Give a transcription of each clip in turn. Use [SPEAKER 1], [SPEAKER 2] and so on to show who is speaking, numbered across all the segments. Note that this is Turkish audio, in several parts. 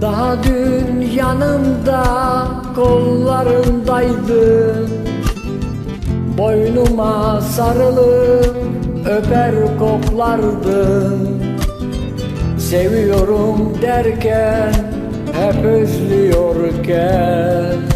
[SPEAKER 1] Daha dün yanımda kollarındaydın Boynuma sarılıp öper koklardın Seviyorum derken hep özlüyorken.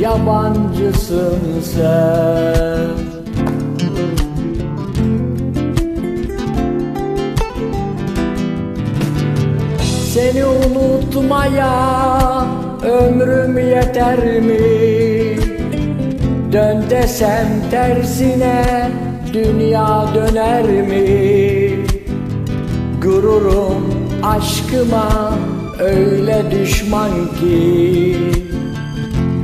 [SPEAKER 1] yabancısın sen Seni unutmaya ömrüm yeter mi? Dön desem tersine dünya döner mi? Gururum aşkıma öyle düşman ki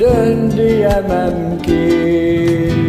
[SPEAKER 1] dön diyemem ki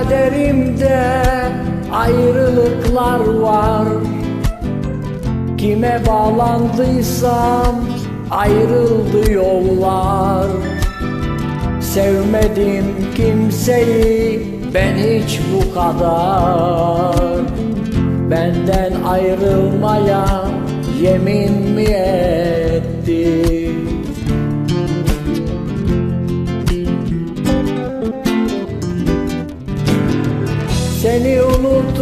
[SPEAKER 1] kaderimde ayrılıklar var. Kime bağlandıysam ayrıldı yollar. Sevmedim kimseyi ben hiç bu kadar. Benden ayrılmaya yemin mi etti?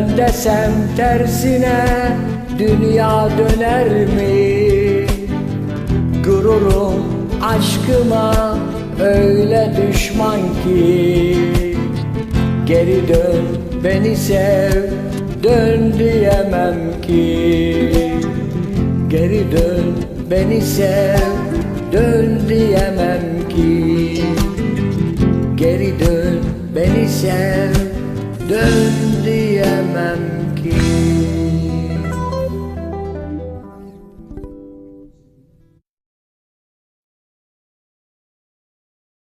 [SPEAKER 1] Dön desem tersine dünya döner mi? Gururum aşkıma öyle düşman ki. Geri dön beni sev dön diyemem ki. Geri dön beni sev dön diyemem ki. Geri dön beni sev dön